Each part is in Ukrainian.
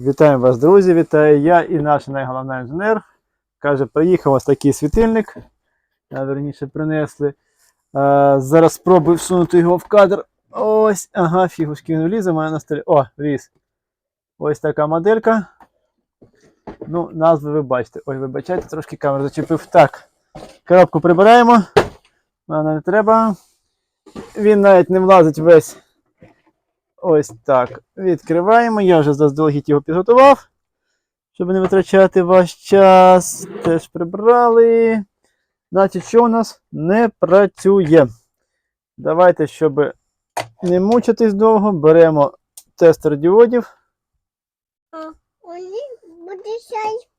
Вітаємо вас, друзі! Вітаю я і наш найголовний інженер. Каже, приїхав ось такий світильник. Верніше принесли. А, зараз спробую всунути його в кадр. Ось, ага, фігушки він влізе, мене на столі. О, вліз. Ось така моделька. Ну, назви ви бачите. Ой, вибачайте, трошки камеру зачепив. Так. Коробку прибираємо. Вона не треба. Він навіть не влазить весь. Ось так. Відкриваємо. Я вже заздалегідь його підготував. Щоб не витрачати ваш час. Теж прибрали. Значить, що у нас не працює. Давайте, щоб не мучитись довго, беремо тестер діодів. Буде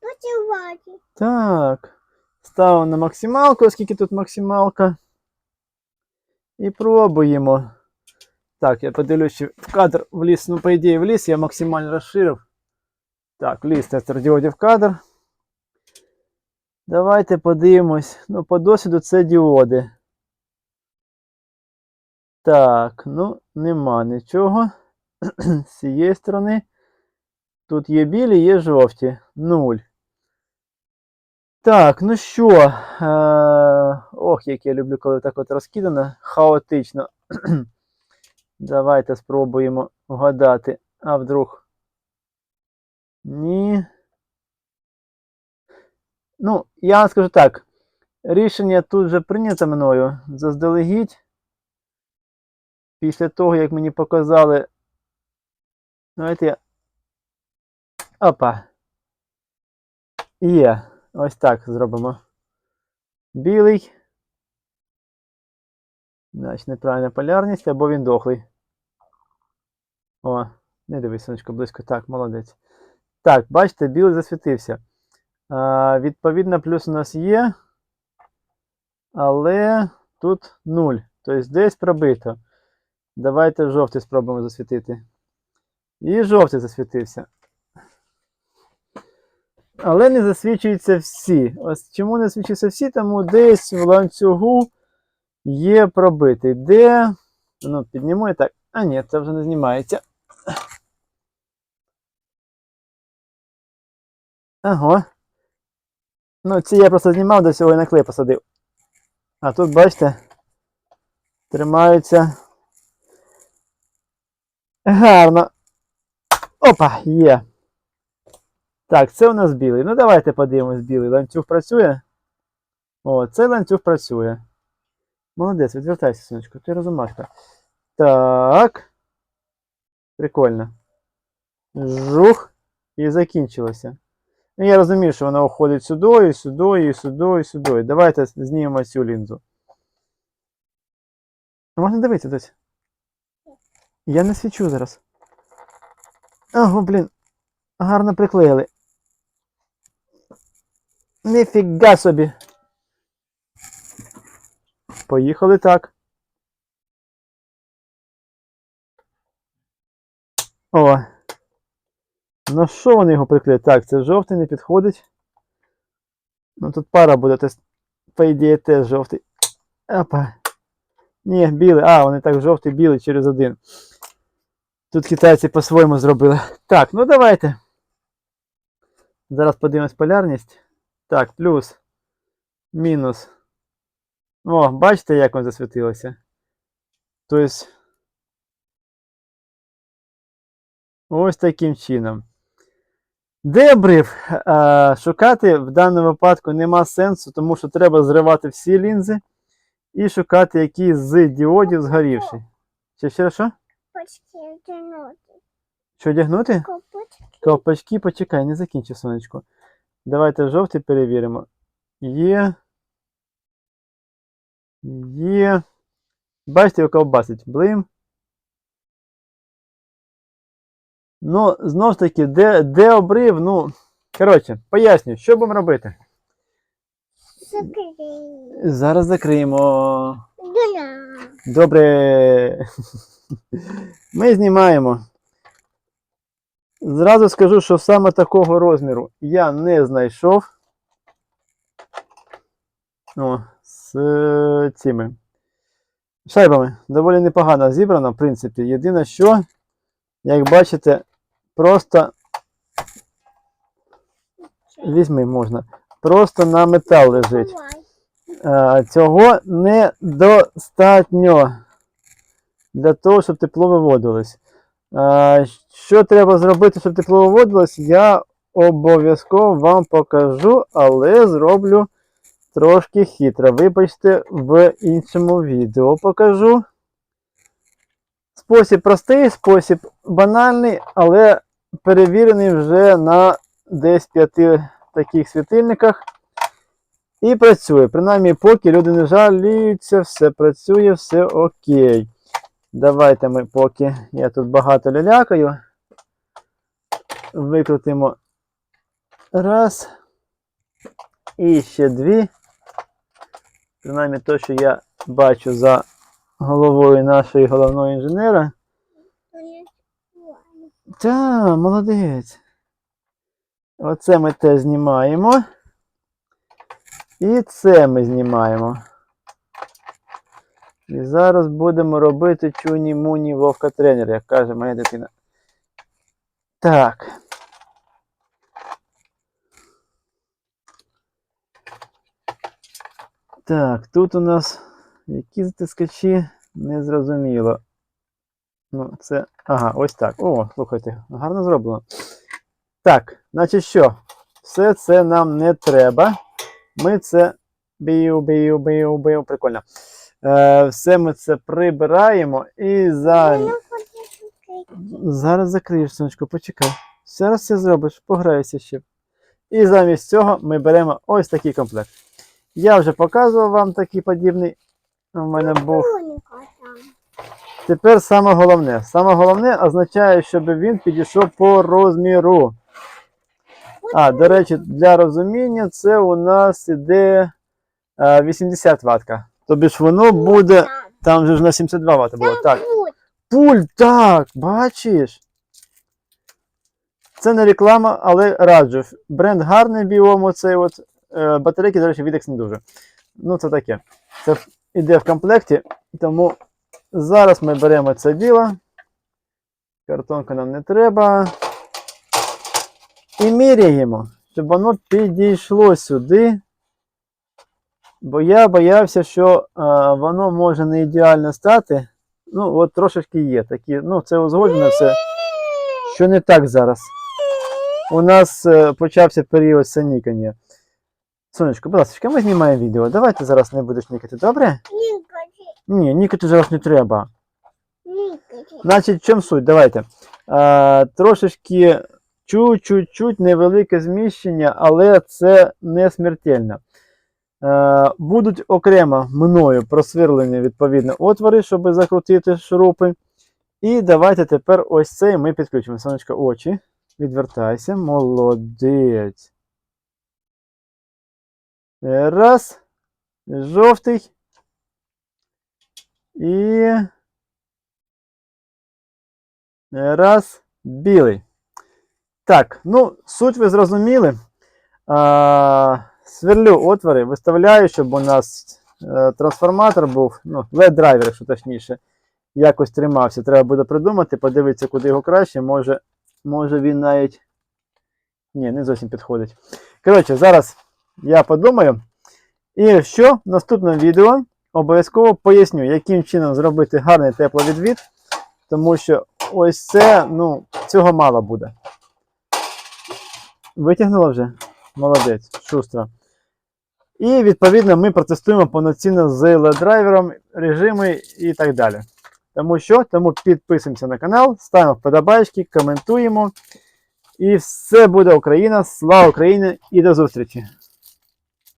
працювати. Так. Ставимо на максималку, оскільки тут максималка. І пробуємо. Так, я подивлюсь, в кадр вліз. Ну, по ідеї, вліз, я максимально розширив. Так, вліз тестер діодів в кадр. Давайте подивимось. Ну, по досвіду це діоди. Так, ну, нема нічого. З цієї сторони. Тут є білі, є жовті. Нуль. Так, ну що. Е, ох, як я люблю, коли так от розкидано, хаотично. Давайте спробуємо вгадати. А вдруг. Ні. Ну, я вам скажу так. Рішення тут вже прийнято мною заздалегідь. Після того, як мені показали. Давайте я. Опа. Є. Ось так зробимо. Білий. Значить, неправильна полярність, або він дохлий. О, не дивись, сонечко, близько. Так, молодець. Так, бачите, білий засвітився. А, відповідно, плюс у нас є. Але тут 0. Тобто десь пробито. Давайте жовтий спробуємо засвітити. І жовтий засвітився. Але не засвічуються всі. Ось чому не засвічуються всі? Тому десь в ланцюгу є пробитий. Де? Ну, підніму і так. А ні, це вже не знімається. Ага. Ну, ці я просто знімав до цього і на клей посадив. А тут, бачите, тримаються. Гарно. Опа, є. Так, це у нас білий. Ну, давайте подивимось, білий. Ланцюг працює. О, цей ланцюг працює. Молодець, відвертайся, сонечко, ти розумашка. Так. Прикольно. Жух. І закінчилося. Ну, я розумію, що вона уходить сюди, і сюди, і сюди, і сюди. Давайте знімемо цю лінзу. Можна дивитися десь? Я не свічу зараз. Ого, блін. Гарно приклеїли. Ніфіга собі. Поїхали так. О. Ну що вони його приклеїть? Так, це жовтий не підходить. Ну тут пара буде, то по ідеї теж жовтий. Опа. Ні, білий. А, вони так жовтий, білий через один. Тут китайці по-своєму зробили. Так, ну давайте. Зараз подивимось полярність. Так, плюс, мінус. О, бачите, як він засвітилося? Тобто. Ось таким чином. Де обрив? А, шукати в даному випадку нема сенсу, тому що треба зривати всі лінзи і шукати, які з діодів згорівші. Ще ще раз що? Почки тянути. Що одягнути? Копочки. Ковпачки, почекай, не закінчи, сонечко. Давайте жовтий перевіримо. Є. Є. Бачите, його ковбасить. Блим. Ну, знов ж таки, де, де обрив, ну. Коротше, поясню, що будемо робити. Закрий. Зараз закриємо. Добре. Ми знімаємо. Зразу скажу, що саме такого розміру я не знайшов. О, з е, цими шайбами. Доволі непогано зібрано, в принципі. Єдине, що, як бачите, просто Візьми можна. Просто на метал лежить. Е, Цього недостатньо для того, щоб тепло виводилось. Е, Що треба зробити, щоб тепло виводилось, я обов'язково вам покажу, але зроблю трошки хитро. Вибачте, в іншому відео покажу. Спосіб простий, спосіб банальний, але перевірений вже на десь п'яти таких світильниках. І працює. Принаймні, поки люди не жаліються, все працює, все окей. Давайте ми поки я тут багато лялякаю. Викрутимо раз. І ще дві. Принаймні те, що я бачу за головою нашої головного інженера. Та, молодець. Оце ми теж знімаємо. І це ми знімаємо. І зараз будемо робити чуні-муні вовка тренер, як каже моя дитина. Так. Так, тут у нас які затискачі, незрозуміло. Ну, це. Ага, ось так. О, слухайте, гарно зроблено. Так, значить що? Все це нам не треба. Ми це бію, бію, бію, бію. Прикольно. Е, все ми це прибираємо і за... Ну, зараз закриєш, сонечко, почекай. Зараз все зробиш, пограйся ще. І замість цього ми беремо ось такий комплект. Я вже показував вам такий подібний. У мене був. Тепер саме головне. Саме головне означає, щоб він підійшов по розміру. А, до речі, для розуміння, це у нас іде е, 80 ватка. Тобі ж воно буде. Там. Там же ж на 72 Вт було. Так. пульт. Так, бачиш. Це не реклама, але раджу. Бренд гарний біом, оцей от. Е, батарейки, до речі, Videx не дуже. Ну, це таке. Це іде в комплекті, тому зараз ми беремо це діло. Картонка нам не треба. І міряємо, щоб воно підійшло сюди. Бо я боявся, що а, воно може не ідеально стати. Ну, от трошечки є такі. Ну, це узгоджено все. Що не так зараз. У нас е, почався період санікання. Сонечко, будь ласка, ми знімаємо відео. Давай ти зараз не будеш нікати, добре? Нікоти. Ні, нікати зараз не треба. Нікоти. Значить, в чому суть? Давайте. А, трошечки чуть-чуть невелике зміщення, але це не смертельно. Е, будуть окремо мною просверлені відповідно отвори, щоб закрутити шурупи. І давайте тепер ось цей ми підключимо. Сонечко, очі. Відвертайся. Молодець. Раз. Жовтий. І. Раз. Білий. Так, ну, суть ви зрозуміли. А, сверлю отвори, виставляю, щоб у нас е, трансформатор був, ну, LED-драйвер, якщо точніше, якось тримався. Треба буде придумати, подивитися, куди його краще. Може, може він навіть. Ні, не зовсім підходить. Коротше, зараз я подумаю. І що в наступному відео обов'язково поясню, яким чином зробити гарний тепловідвід, тому що ось це, ну, цього мало буде. Витягнула вже? Молодець, шустро. І відповідно ми протестуємо повноцінно з LED-драйвером, режими і так далі. Тому що, тому підписуємося на канал, ставимо вподобайки, коментуємо. І все буде Україна. Слава Україні і до зустрічі!